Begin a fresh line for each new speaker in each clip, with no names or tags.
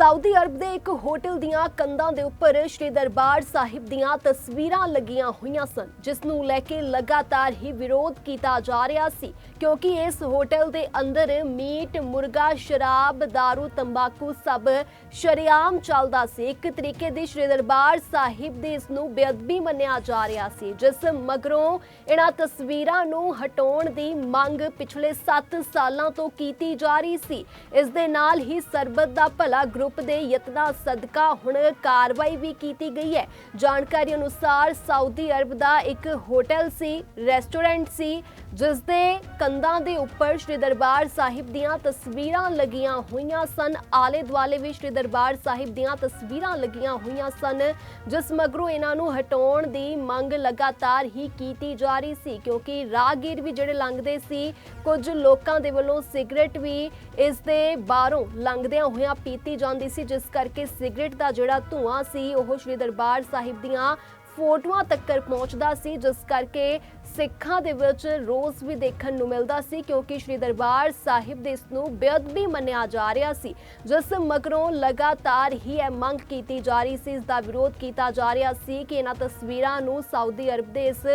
Saudi Arab ਦੇ ਇੱਕ hotel ਦੀਆਂ ਕੰਧਾਂ ਦੇ ਉੱਪਰ ਸ਼੍ਰੀ ਦਰਬਾਰ ਸਾਹਿਬ ਦੀਆਂ ਤਸਵੀਰਾਂ ਲੱਗੀਆਂ ਹੋਈਆਂ ਸਨ, ਜਿਸ ਨੂੰ ਲੈ ਕੇ ਲਗਾਤਾਰ ਹੀ ਵਿਰੋਧ ਕੀਤਾ ਜਾ ਰਿਹਾ ਸੀ, ਕਿਉਂਕਿ ਇਸ ਹੋਟਲ ਦੇ ਅੰਦਰ ਮੀਟ, ਮੁਰਗਾ, ਸ਼ਰਾਬ, दारू, ਤੰਬਾਕੂ ਸਭ ਸ਼ਰੇਆਮ ਚੱਲਦਾ ਸੀ। ਇੱਕ ਤਰੀਕੇ ਦੀ ਸ਼੍ਰੀ ਦਰਬਾਰ ਸਾਹਿਬ ਦੇ ਇਸ ਨੂੰ ਬੇਅਦਬੀ ਮੰਨਿਆ ਜਾ ਰਿਹਾ ਸੀ, ਜਿਸ ਮਗਰੋਂ ਇਹਨਾਂ ਤਸਵੀਰਾਂ ਨੂੰ ਹਟਾਉਣ ਦੀ ਮੰਗ ਪਿਛਲੇ 7 ਸਾਲਾਂ ਤੋਂ ਕੀਤੀ ਜਾ ਰਹੀ ਸੀ। ਇਸ ਦੇ ਨਾਲ ਹੀ ਸਰਬਤ ਦਾ ਭਲਾ ਗਰੁੱਪ ਦੇ ਯਤਨਾਂ ਸਦਕਾ ਹੁਣ ਕਾਰਵਾਈ ਵੀ ਕੀਤੀ ਗਈ ਹੈ। ਜਾਣਕਾਰੀ ਅਨੁਸਾਰ ਸਾਊਦੀ ਅਰਬ ਦਾ ਇੱਕ ਹੋਟਲ ਸੀ, ਰੈਸਟੋਰੈਂਟ ਸੀ ਜਿਸ ਦੇ ਕੰਧਾਂ ਦੇ ਉੱਪਰ ਸ਼੍ਰੀ ਦਰਬਾਰ ਸਾਹਿਬ ਦੀਆਂ ਤਸਵੀਰਾਂ ਲੱਗੀਆਂ ਹੋਈਆਂ ਸਨ। ਆਲੇ ਦੁਆਲੇ ਵੀ ਸ਼੍ਰੀ ਦਰਬਾਰ ਸਾਹਿਬ ਦੀਆਂ ਤਸਵੀਰਾਂ ਲੱਗੀਆਂ ਹੋਈਆਂ ਸਨ, ਜਿਸ ਮਗਰੋਂ ਇਹਨਾਂ ਨੂੰ ਹਟਾਉਣ ਦੀ ਮੰਗ ਲਗਾਤਾਰ ਹੀ ਕੀਤੀ ਜਾ ਰਹੀ ਸੀ, ਕਿਉਂਕਿ ਰਾਹਗੀਰ ਵੀ ਜਿਹੜੇ ਲੰਘਦੇ ਸੀ, ਕੁਝ ਲੋਕਾਂ ਦੇ ਵੱਲੋਂ ਸਿਗਰਟ ਵੀ ਇਸ ਦੇ ਬਾਹਰੋਂ ਲੰਘਦਿਆਂ ਹੋਇਆਂ ਪੀਤੀ ਜਾਂਦੀ ਸੀ ਜਿਸ ਕਰਕੇ ਸਿਗਰਟ ਦਾ ਜਿਹੜਾ ਧੂਆਂ ਸੀ ਉਹ ਸ਼੍ਰੀ ਦਰਬਾਰ ਸਾਹਿਬ ਦੀਆਂ ਫੋਟੋਆਂ ਤੱਕ ਪਹੁੰਚਦਾ ਸੀ, ਜਿਸ ਕਰਕੇ ਸਿੱਖਾਂ ਦੇ ਵਿੱਚ ਰੋਸ ਵੀ ਦੇਖਣ ਨੂੰ ਮਿਲਦਾ ਸੀ, ਕਿਉਂਕਿ ਸ਼੍ਰੀ ਦਰਬਾਰ ਸਾਹਿਬ ਦੇ ਇਸ ਨੂੰ ਬੇਅਦਬੀ ਮੰਨਿਆ ਜਾ ਰਿਹਾ ਸੀ, ਜਿਸ ਮਗਰੋਂ ਲਗਾਤਾਰ ਹੀ ਇਹ ਮੰਗ ਕੀਤੀ ਜਾ ਰਹੀ ਸੀ, ਇਸ ਦਾ ਵਿਰੋਧ ਕੀਤਾ ਜਾ ਰਿਹਾ ਸੀ ਕਿ ਇਹਨਾਂ ਤਸਵੀਰਾਂ ਨੂੰ ਸਾਊਦੀ ਅਰਬ ਦੇ ਇਸ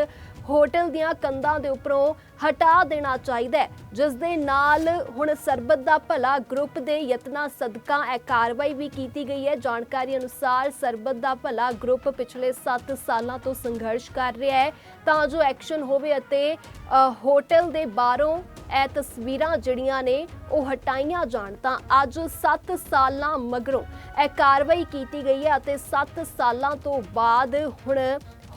ਹੋਟਲ ਦੀਆਂ ਕੰਧਾਂ ਦੇ ਉੱਪਰੋਂ ਹਟਾ ਦੇਣਾ ਚਾਹੀਦਾ ਹੈ, ਜਿਸ ਦੇ ਨਾਲ ਹੁਣ ਸਰਬਤ ਦਾ ਭਲਾ ਗਰੁੱਪ ਦੇ ਯਤਨਾਂ ਸਦਕਾ ਇਹ ਕਾਰਵਾਈ ਵੀ ਕੀਤੀ ਗਈ ਹੈ, ਜਾਣਕਾਰੀ ਅਨੁਸਾਰ ਸਰਬਤ ਦਾ ਭਲਾ ਗਰੁੱਪ ਪਿਛਲੇ 7 ਸਾਲਾਂ ਤੋਂ ਸੰਘਰਸ਼ ਕਰ ਰਿਹਾ ਹੈ। ਤਾਂ ਜੋ ਐਕਸ਼ਨ ਹੋਵੇ ਅਤੇ ਹੋਟਲ ਦੇ ਬਾਹਰੋਂ ਇਹ ਤਸਵੀਰਾਂ ਜਿਹੜੀਆਂ ਨੇ ਉਹ ਹਟਾਈਆਂ ਜਾਣ। ਤਾਂ ਅੱਜ 7 ਸਾਲਾਂ ਮਗਰੋਂ ਇਹ ਕਾਰਵਾਈ ਕੀਤੀ ਗਈ ਹੈ ਅਤੇ 7 ਸਾਲਾਂ ਤੋਂ ਬਾਅਦ ਹੁਣ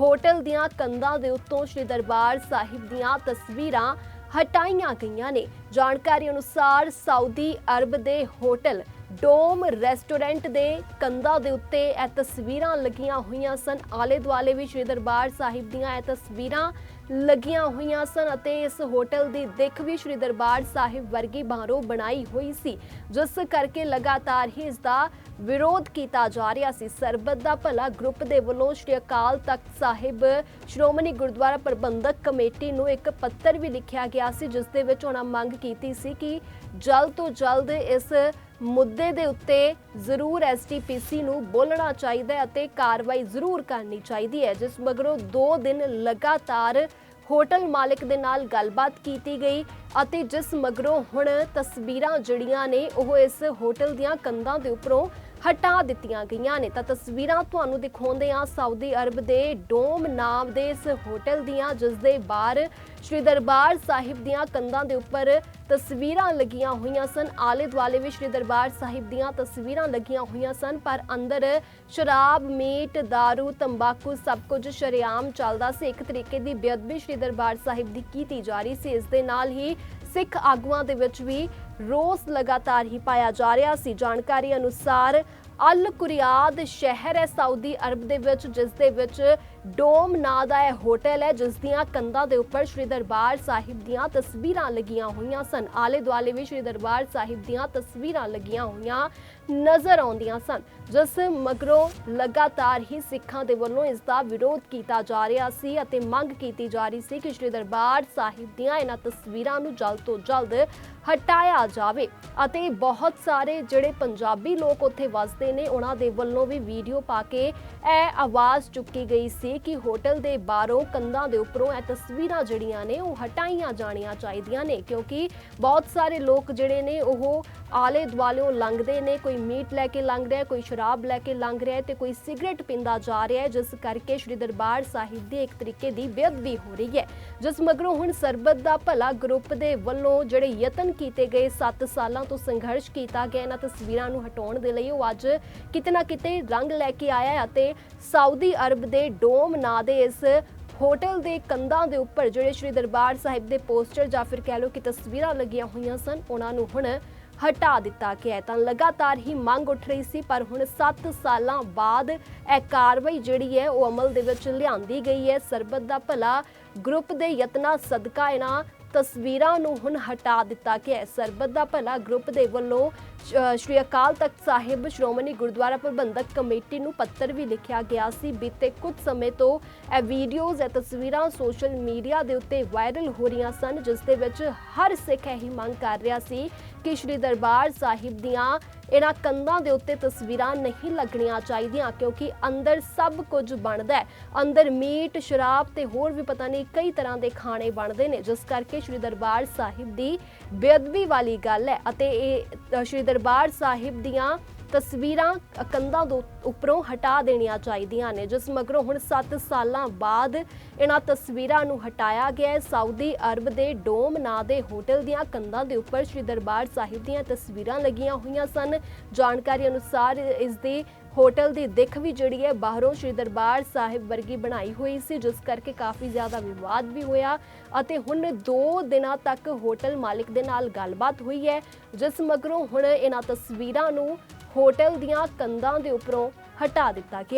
ਹੋਟਲ ਦੀਆਂ ਕੰਧਾਂ ਦੇ ਉੱਤੋਂ ਸ਼੍ਰੀ ਦਰਬਾਰ ਸਾਹਿਬ ਦੀਆਂ ਤਸਵੀਰਾਂ ਹਟਾਈਆਂ ਗਈਆਂ ਨੇ। ਜਾਣਕਾਰੀ ਅਨੁਸਾਰ ਸਾਊਦੀ ਅਰਬ ਦੇ ਹੋਟਲ ਡੋਮ ਰੈਸਟੋਰੈਂਟ ਦੇ ਕੰਧਾਂ ਦੇ ਉੱਤੇ ਇਹ ਤਸਵੀਰਾਂ ਲੱਗੀਆਂ ਹੋਈਆਂ ਸਨ। ਆਲੇ ਦੁਆਲੇ ਵੀ ਸ਼੍ਰੀ ਦਰਬਾਰ ਸਾਹਿਬ ਦੀਆਂ ਇਹ ਤਸਵੀਰਾਂ ਲੱਗੀਆਂ ਹੋਈਆਂ ਸਨ ਅਤੇ ਇਸ ਹੋਟਲ ਦੀ ਦਿੱਖ ਵੀ ਸ਼੍ਰੀ ਦਰਬਾਰ ਸਾਹਿਬ ਵਰਗੀ ਬਾਹਰੋਂ ਬਣਾਈ ਹੋਈ ਸੀ, ਜਿਸ ਕਰਕੇ ਲਗਾਤਾਰ ਹੀ ਇਸ ਦਾ ਵਿਰੋਧ ਕੀਤਾ ਜਾ ਰਿਹਾ ਸੀ। ਸਰਬਤ ਦਾ ਭਲਾ ਗਰੁੱਪ ਦੇ ਵੱਲੋਂ ਸ਼੍ਰੀ ਅਕਾਲ ਤਖਤ ਸਾਹਿਬ ਸ਼੍ਰੋਮਣੀ ਗੁਰਦੁਆਰਾ ਪ੍ਰਬੰਧਕ ਕਮੇਟੀ ਨੂੰ ਇੱਕ ਪੱਤਰ ਵੀ ਲਿਖਿਆ ਗਿਆ ਸੀ, ਜਿਸ ਦੇ ਵਿੱਚ ਉਹਨਾਂ ਮੰਗ ਕੀਤੀ ਸੀ ਕਿ ਜਲਦ ਤੋਂ ਜਲਦ ਇਸ ਮੁੱਦੇ ਦੇ ਉੱਤੇ ਜ਼ਰੂਰ ਐਸਟੀਪੀਸੀ ਨੂੰ ਬੋਲਣਾ ਚਾਹੀਦਾ ਹੈ ਅਤੇ ਕਾਰਵਾਈ ਜ਼ਰੂਰ ਕਰਨੀ ਚਾਹੀਦੀ ਹੈ, ਜਿਸ ਮਗਰੋਂ 2 ਦਿਨ ਲਗਾਤਾਰ ਹੋਟਲ ਮਾਲਕ ਦੇ ਨਾਲ ਗੱਲਬਾਤ ਕੀਤੀ ਗਈ। ਅਤੇ ਜਿਸ ਮਗਰੋਂ ਹੁਣ ਤਸਵੀਰਾਂ ਜਿਹੜੀਆਂ ਨੇ ਉਹ ਇਸ ਹੋਟਲ ਦੀਆਂ ਕੰਧਾਂ ਦੇ ਉੱਪਰੋਂ ਹਟਾ ਦਿੱਤੀਆਂ ਗਈਆਂ ਨੇ। ਤਾਂ ਤਸਵੀਰਾਂ ਤੁਹਾਨੂੰ ਦਿਖਾਉਂਦੇ ਆ ਸਾਊਦੀ ਅਰਬ ਦੇ ਡੋਮ ਨਾਮ ਦੇ ਇਸ ਹੋਟਲ ਦੀਆਂ, ਜਿਸ ਦੇ ਬਾਹਰ ਸ਼੍ਰੀ ਦਰਬਾਰ ਸਾਹਿਬ ਦੀਆਂ ਕੰਧਾਂ ਦੇ ਉੱਪਰ ਤਸਵੀਰਾਂ ਲੱਗੀਆਂ ਹੋਈਆਂ ਸਨ। ਆਲੇ ਦੁਆਲੇ ਵੀ ਸ਼੍ਰੀ ਦਰਬਾਰ ਸਾਹਿਬ ਦੀਆਂ ਤਸਵੀਰਾਂ ਲੱਗੀਆਂ ਹੋਈਆਂ ਸਨ, ਪਰ ਅੰਦਰ ਸ਼ਰਾਬ, ਮੀਟ दारू ਤੰਬਾਕੂ ਸਭ ਕੁਝ ਸ਼ਰੇਆਮ ਚੱਲਦਾ ਸੀ। ਇੱਕ ਤਰੀਕੇ ਦੀ ਬੇਅਦਬੀ ਸ਼੍ਰੀ ਦਰਬਾਰ ਸਾਹਿਬ ਦੀ ਕੀਤੀ ਜਾ ਰਹੀ ਸੀ। ਇਸ ਦੇ ਨਾਲ ਹੀ ਸਿੱਖ ਆਗੂਆਂ ਦੇ ਵਿੱਚ ਵੀ ਰੋਸ ਲਗਾਤਾਰ ਹੀ ਪਾਇਆ ਜਾ ਰਿਹਾ ਸੀ। ਜਾਣਕਾਰੀ ਅਨੁਸਾਰ ਅਲ ਕੁਰਿਆਦ ਸ਼ਹਿਰ ਹੈ ਸਾਊਦੀ ਅਰਬ ਦੇ ਵਿੱਚ, ਜਿਸ ਦੇ ਵਿੱਚ ਡੋਮ ਨਾਂ ਦਾ ਇਹ ਹੋਟਲ ਹੈ, ਜਿਸ ਦੀਆਂ ਕੰਧਾਂ ਦੇ ਉੱਪਰ ਸ਼੍ਰੀ ਦਰਬਾਰ ਸਾਹਿਬ ਦੀਆਂ ਤਸਵੀਰਾਂ ਲੱਗੀਆਂ ਹੋਈਆਂ ਸਨ। ਆਲੇ ਦੁਆਲੇ ਵੀ ਸ਼੍ਰੀ ਦਰਬਾਰ ਸਾਹਿਬ ਦੀਆਂ ਤਸਵੀਰਾਂ ਲੱਗੀਆਂ ਹੋਈਆਂ ਨਜ਼ਰ ਆਉਂਦੀਆਂ ਸਨ, ਜਿਸ ਮਗਰੋਂ ਲਗਾਤਾਰ ਹੀ ਸਿੱਖਾਂ ਦੇ ਵੱਲੋਂ ਇਸ ਦਾ ਵਿਰੋਧ ਕੀਤਾ ਜਾ ਰਿਹਾ ਸੀ ਅਤੇ ਮੰਗ ਕੀਤੀ ਜਾ ਰਹੀ ਸੀ ਕਿ ਸ਼੍ਰੀ ਦਰਬਾਰ ਸਾਹਿਬ ਦੀਆਂ ਇਹਨਾਂ ਤਸਵੀਰਾਂ ਨੂੰ ਜਲਦ ਤੋਂ ਜਲਦ ਹਟਾਇਆ ਜਾਵੇ ਅਤੇ ਬਹੁਤ ਸਾਰੇ ਜਿਹੜੇ ਪੰਜਾਬੀ ਲੋਕ ਉੱਥੇ ਵਸਦੇ ਨੇ, ਉਹਨਾਂ ਦੇ ਵੱਲੋਂ ਵੀ ਵੀਡੀਓ ਪਾ ਕੇ ਇਹ ਆਵਾਜ਼ ਚੁੱਕੀ ਗਈ ਸੀ ਕਿ ਹੋਟਲ ਦੇ ਬਾਹਰੋਂ ਕੰਧਾਂ ਦੇ ਉੱਪਰੋਂ ਇਹ ਤਸਵੀਰਾਂ ਜਿਹੜੀਆਂ ਨੇ ਉਹ ਹਟਾਈਆਂ ਜਾਣੀਆਂ ਚਾਹੀਦੀਆਂ ਨੇ, ਕਿਉਂਕਿ ਬਹੁਤ ਸਾਰੇ ਲੋਕ ਜਿਹੜੇ ਨੇ ਉਹ ਆਲੇ ਦੁਆਲਿਓਂ ਲੰਘਦੇ ਨੇ, ਕੋਈ ਮੀਟ ਲੈ ਕੇ ਲੰਘ ਰਿਹਾ, ਕੋਈ ਸ਼ਰਾਬ ਲੈ ਕੇ ਲੰਘ ਰਿਹਾ ਤੇ ਕੋਈ ਸਿਗਰਟ ਪੀਂਦਾ ਜਾ ਰਿਹਾ ਹੈ, ਜਿਸ ਕਰਕੇ ਸ਼੍ਰੀ ਦਰਬਾਰ ਸਾਹਿਬ ਦੀ ਇੱਕ ਤਰੀਕੇ ਦੀ ਬੇਅਦਬੀ ਹੋ ਰਹੀ ਹੈ। ਜਿਸ ਮਗਰੋਂ ਹੁਣ ਸਰਬਤ ਦਾ ਭਲਾ ਗਰੁੱਪ ਦੇ ਵੱਲੋਂ ਜਿਹੜੇ ਯਤਨ ਕੀਤੇ ਗਏ 7 ਸਾਲਾਂ ਤੋਂ ਸੰਘਰਸ਼ ਕੀਤਾ ਗਿਆ, ਇਹਨਾਂ ਤਸਵੀਰਾਂ ਨੂੰ ਹਟਾਉਣ ਦੇ ਲਈ ਉਹ ਅੱਜ ਕਿਤੇ ਨਾ ਕਿਤੇ ਰੰਗ ਲੈ ਕੇ ਆਇਆ ਅਤੇ ਸਾਊਦੀ ਅਰਬ ਦੇ ਡੋਮ ਨਾਂ ਦੇ ਇਸ ਹੋਟਲ ਦੇ ਕੰਧਾਂ ਦੇ ਉੱਪਰ ਜਿਹੜੇ ਸ਼੍ਰੀ ਦਰਬਾਰ ਸਾਹਿਬ ਦੇ ਪੋਸਟਰ ਜਾਂ ਫਿਰ ਕਹਿ ਲਓ ਕਿ ਤਸਵੀਰਾਂ ਲੱਗੀਆਂ ਹੋਈਆਂ ਸਨ, ਉਹਨਾਂ ਨੂੰ ਹੁਣ ਹਟਾ ਦਿੱਤਾ ਗਿਆ ਹੈ। ਤਾਂ ਲਗਾਤਾਰ ਹੀ ਮੰਗ ਉੱਠ ਰਹੀ ਸੀ, ਪਰ ਹੁਣ 7 ਸਾਲਾਂ ਬਾਅਦ ਇਹ ਕਾਰਵਾਈ ਜਿਹੜੀ ਹੈ, ਉਹ ਅਮਲ ਦੇ ਵਿੱਚ ਲਿਆਂਦੀ ਗਈ ਹੈ। ਸਰਬਤ ਦਾ ਭਲਾ ਗਰੁੱਪ ਦੇ ਯਤਨਾਂ ਸਦਕਾ ਇਹਨਾਂ ਤਸਵੀਰਾਂ ਨੂੰ ਹੁਣ ਹਟਾ ਦਿੱਤਾ ਗਿਆ ਹੈ। ਸਰਬਤ ਦਾ ਭਲਾ ਗਰੁੱਪ ਦੇ ਵੱਲੋਂ ਸ਼੍ਰੀ ਅਕਾਲ ਤਖਤ ਸਾਹਿਬ, ਸ਼੍ਰੋਮਣੀ ਗੁਰਦੁਆਰਾ ਪ੍ਰਬੰਧਕ ਕਮੇਟੀ ਨੂੰ ਪੱਤਰ ਵੀ ਲਿਖਿਆ ਗਿਆ ਸੀ। ਬੀਤੇ ਕੁਝ ਸਮੇਂ ਤੋਂ ਇਹ ਵੀਡੀਓਜ਼, ਇਹ ਤਸਵੀਰਾਂ ਸੋਸ਼ਲ ਮੀਡੀਆ ਦੇ ਉੱਤੇ ਵਾਇਰਲ ਹੋ ਰਹੀਆਂ ਸਨ, ਜਿਸ ਦੇ ਵਿੱਚ ਹਰ ਸਿੱਖ ਇਹੀ ਮੰਗ ਕਰ ਰਿਹਾ ਸੀ ਕਿ ਸ਼੍ਰੀ ਦਰਬਾਰ ਸਾਹਿਬ ਦੀਆਂ ਇਹਨਾਂ ਕੰਧਾਂ ਦੇ ਉੱਤੇ ਤਸਵੀਰਾਂ ਨਹੀਂ ਲੱਗਣੀਆਂ ਚਾਹੀਦੀਆਂ ਕਿਉਂਕਿ ਅੰਦਰ ਸਭ ਕੁਝ ਬਣਦਾ ਹੈ। ਅੰਦਰ ਮੀਟ, ਸ਼ਰਾਬ ਤੇ ਹੋਰ ਵੀ ਪਤਾ ਨਹੀਂ ਕਈ ਤਰ੍ਹਾਂ ਦੇ ਖਾਣੇ ਬਣਦੇ ਨੇ। ਜਿਸ ਕਰਕੇ ਸ੍ਰੀ ਦਰਬਾਰ ਸਾਹਿਬ ਦੀ ਬੇਅਦਬੀ ਵਾਲੀ ਗੱਲ ਹੈ ਅਤੇ ਇਹ ਸ੍ਰੀ ਦਰਬਾਰ ਸਾਹਿਬ ਦੀਆਂ ਤਸਵੀਰਾਂ ਕੰਧਾਂ ਤੋਂ ਉੱਪਰੋਂ ਹਟਾ ਦੇਣੀਆਂ ਚਾਹੀਦੀਆਂ ਨੇ, ਜਿਸ ਮਗਰੋਂ ਹੁਣ 7 ਸਾਲਾਂ ਬਾਅਦ ਇਹਨਾਂ ਤਸਵੀਰਾਂ ਨੂੰ ਹਟਾਇਆ ਗਿਆ ਹੈ। ਸਾਊਦੀ ਅਰਬ ਦੇ ਡੋਮ ਨਾਂ ਦੇ ਹੋਟਲ ਦੀਆਂ ਕੰਧਾਂ ਦੇ ਉੱਪਰ ਸ੍ਰੀ ਦਰਬਾਰ ਸਾਹਿਬ ਦੀਆਂ ਤਸਵੀਰਾਂ ਲੱਗੀਆਂ ਹੋਈਆਂ ਸਨ। ਜਾਣਕਾਰੀ ਅਨੁਸਾਰ ਇਸ ਦੀ ਹੋਟਲ ਦੀ ਦਿੱਖ ਵੀ ਜਿਹੜੀ ਹੈ, ਬਾਹਰੋਂ ਸ੍ਰੀ ਦਰਬਾਰ ਸਾਹਿਬ ਵਰਗੀ ਬਣਾਈ ਹੋਈ ਸੀ, ਜਿਸ ਕਰਕੇ ਕਾਫੀ ਜ਼ਿਆਦਾ ਵਿਵਾਦ ਵੀ ਹੋਇਆ ਅਤੇ ਹੁਣ 2 ਦਿਨਾਂ ਤੱਕ ਹੋਟਲ ਮਾਲਕ ਦੇ ਨਾਲ ਗੱਲਬਾਤ ਹੋਈ ਹੈ, ਜਿਸ ਮਗਰੋਂ ਹੁਣ ਇਹਨਾਂ ਤਸਵੀਰਾਂ ਨੂੰ ਹੋਟਲ ਦੀਆਂ ਕੰਧਾਂ ਦੇ ਉੱਪਰੋਂ ਹਟਾ ਦਿੱਤਾ ਗਿਆ ਹੈ।